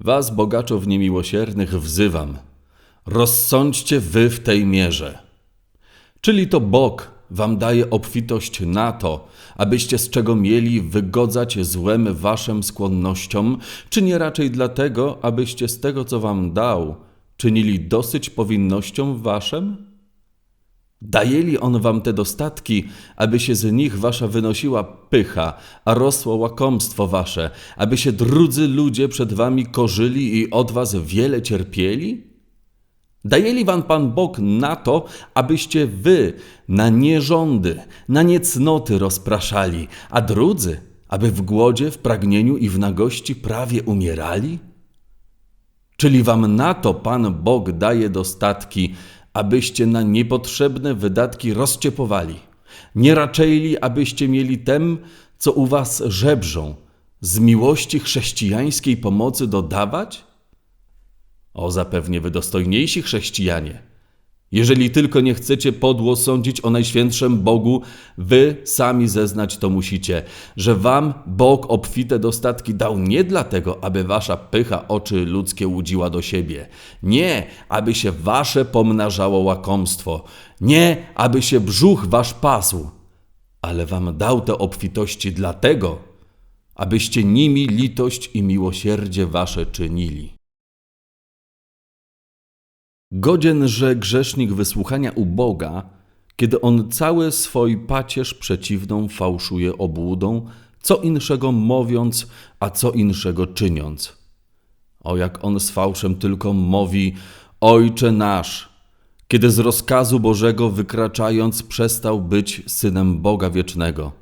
Was, bogaczów niemiłosiernych, wzywam. Rozsądźcie wy w tej mierze. Czyli to Bóg wam daje obfitość na to, abyście z czego mieli wygodzać złem waszym skłonnościom, czy nie raczej dlatego, abyście z tego, co wam dał, czynili dosyć powinnościom waszym? Dajeli on wam te dostatki, aby się z nich wasza wynosiła pycha, a rosło łakomstwo wasze, aby się drudzy ludzie przed wami korzyli i od was wiele cierpieli? Dajeli wam Pan Bóg na to, abyście wy na nierządy, na niecnoty rozpraszali, a drudzy, aby w głodzie, w pragnieniu i w nagości prawie umierali? Czyli wam na to Pan Bóg daje dostatki, abyście na niepotrzebne wydatki rozciepowali, nie raczejli, abyście mieli tem, co u was żebrzą, z miłości chrześcijańskiej pomocy dodawać? O zapewnie wy dostojniejsi chrześcijanie. Jeżeli tylko nie chcecie podło sądzić o Najświętszym Bogu, wy sami zeznać to musicie, że wam Bóg obfite dostatki dał nie dlatego, aby wasza pycha oczy ludzkie łudziła do siebie. Nie, aby się wasze pomnażało łakomstwo. Nie, aby się brzuch wasz pasł. Ale wam dał te obfitości dlatego, abyście nimi litość i miłosierdzie wasze czynili. Godzien, że grzesznik wysłuchania u Boga, kiedy on cały swój pacierz przeciwną fałszuje obłudą, co inszego mówiąc, a co inszego czyniąc. O jak on z fałszem tylko mówi, Ojcze nasz, kiedy z rozkazu Bożego wykraczając przestał być synem Boga wiecznego.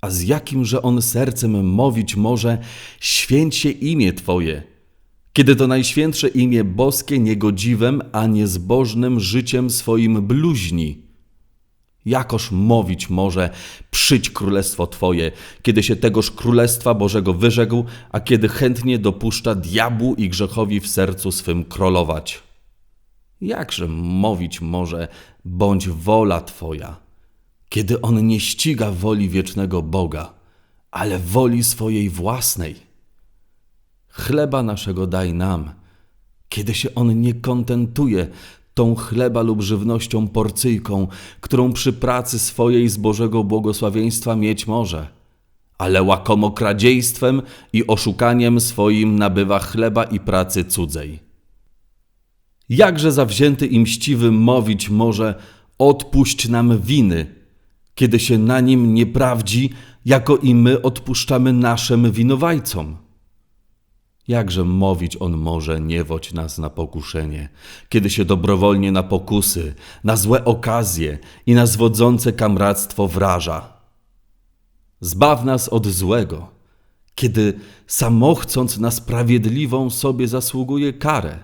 A z jakim, że on sercem mówić może, święć się imię Twoje, kiedy to najświętsze imię boskie niegodziwem, a niezbożnym życiem swoim bluźni. Jakoż mówić może, przyjdź królestwo Twoje, kiedy się tegoż królestwa Bożego wyrzekł, a kiedy chętnie dopuszcza diabłu i grzechowi w sercu swym królować. Jakże mówić może, bądź wola Twoja, kiedy on nie ściga woli wiecznego Boga, ale woli swojej własnej. Chleba naszego daj nam, kiedy się on nie kontentuje tą chleba lub żywnością porcyjką, którą przy pracy swojej z Bożego błogosławieństwa mieć może, ale łakomo kradziejstwem i oszukaniem swoim nabywa chleba i pracy cudzej. Jakże zawzięty i mściwy mówić może, odpuść nam winy, kiedy się na nim nie prawdzi, jako i my odpuszczamy naszym winowajcom. Jakże mówić on może nie nas na pokuszenie, kiedy się dobrowolnie na pokusy, na złe okazje i na zwodzące kamractwo wraża. Zbaw nas od złego, kiedy samochcąc na sprawiedliwą sobie zasługuje karę.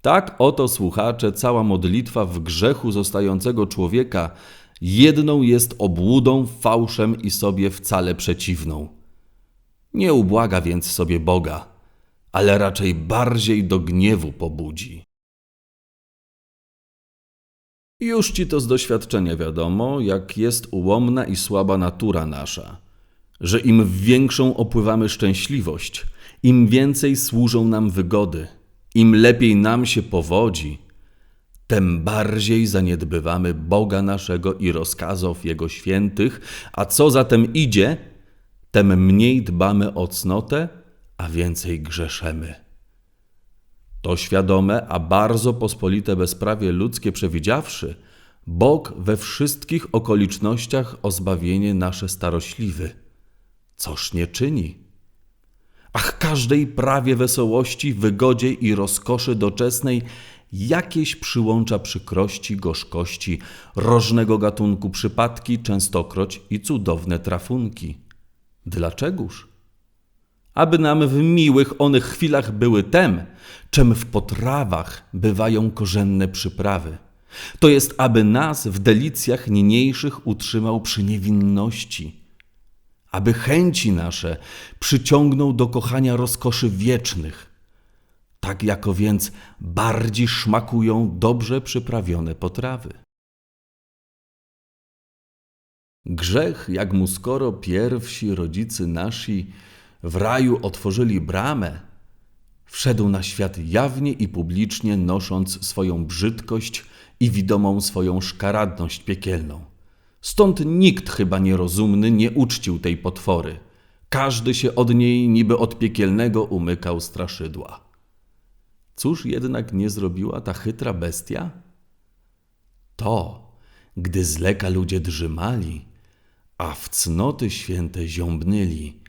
Tak oto, słuchacze, cała modlitwa w grzechu zostającego człowieka jedną jest obłudą, fałszem i sobie wcale przeciwną. Nie ubłaga więc sobie Boga, ale raczej bardziej do gniewu pobudzi. Już ci to z doświadczenia wiadomo, jak jest ułomna i słaba natura nasza, że im większą opływamy szczęśliwość, im więcej służą nam wygody, im lepiej nam się powodzi, tem bardziej zaniedbywamy Boga naszego i rozkazów Jego świętych, a co zatem idzie – tem mniej dbamy o cnotę, a więcej grzeszemy. To świadome, a bardzo pospolite bezprawie ludzkie przewidziawszy, Bóg we wszystkich okolicznościach o zbawienie nasze starośliwy. Coż nie czyni? Ach, każdej prawie wesołości, wygodzie i rozkoszy doczesnej jakieś przyłącza przykrości, gorzkości, rożnego gatunku przypadki, częstokroć i cudowne trafunki. Dlaczegoż? Aby nam w miłych onych chwilach były tem, czem w potrawach bywają korzenne przyprawy. To jest, aby nas w delicjach niniejszych utrzymał przy niewinności, aby chęci nasze przyciągnął do kochania rozkoszy wiecznych, tak jako więc bardziej szmakują dobrze przyprawione potrawy. Grzech, jak mu skoro pierwsi rodzicy nasi w raju otworzyli bramę, wszedł na świat jawnie i publicznie, nosząc swoją brzydkość i widomą swoją szkaradność piekielną. Stąd nikt chyba nierozumny nie uczcił tej potwory. Każdy się od niej niby od piekielnego umykał straszydła. Cóż jednak nie zrobiła ta chytra bestia? To, gdy z leka ludzie drzymali, a w cnoty święte ziąbnyli,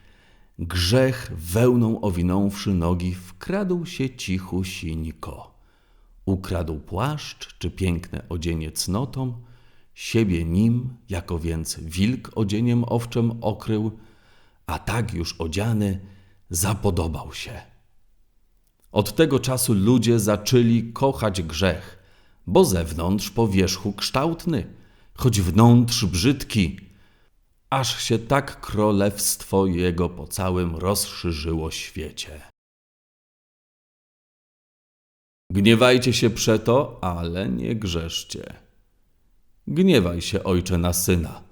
grzech wełną owinąwszy nogi, wkradł się cichusieńko. Ukradł płaszcz czy piękne odzienie cnotą, siebie nim, jako więc wilk odzieniem owczem okrył, a tak już odziany zapodobał się. Od tego czasu ludzie zaczęli kochać grzech, bo zewnątrz po wierzchu kształtny, choć wnątrz brzydki, aż się tak królestwo jego po całym rozszerzyło świecie. Gniewajcie się przeto, ale nie grzeszcie. Gniewaj się, ojcze, na syna.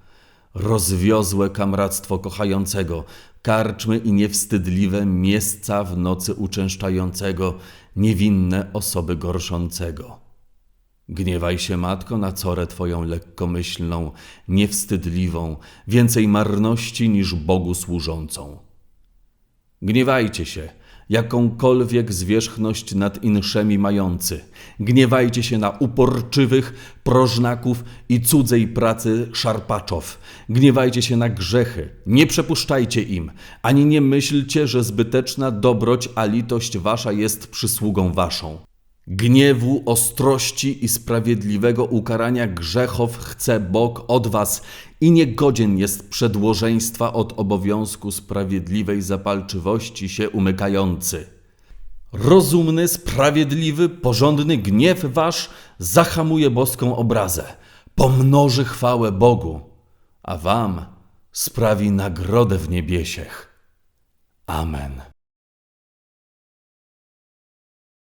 Rozwiozłe kamractwo kochającego, karczmy i niewstydliwe miejsca w nocy uczęszczającego, niewinne osoby gorszącego. Gniewaj się, matko, na corę twoją lekkomyślną, niewstydliwą, więcej marności niż Bogu służącą. Gniewajcie się, jakąkolwiek zwierzchność nad inszemi mający. Gniewajcie się na uporczywych, prożnaków i cudzej pracy szarpaczów. Gniewajcie się na grzechy, nie przepuszczajcie im, ani nie myślcie, że zbyteczna dobroć a litość wasza jest przysługą waszą. Gniewu, ostrości i sprawiedliwego ukarania grzechów chce Bóg od was i niegodzien jest przedłożeństwa od obowiązku sprawiedliwej zapalczywości się umykający. Rozumny, sprawiedliwy, porządny gniew wasz zahamuje boską obrazę, pomnoży chwałę Bogu, a wam sprawi nagrodę w niebiesiech. Amen.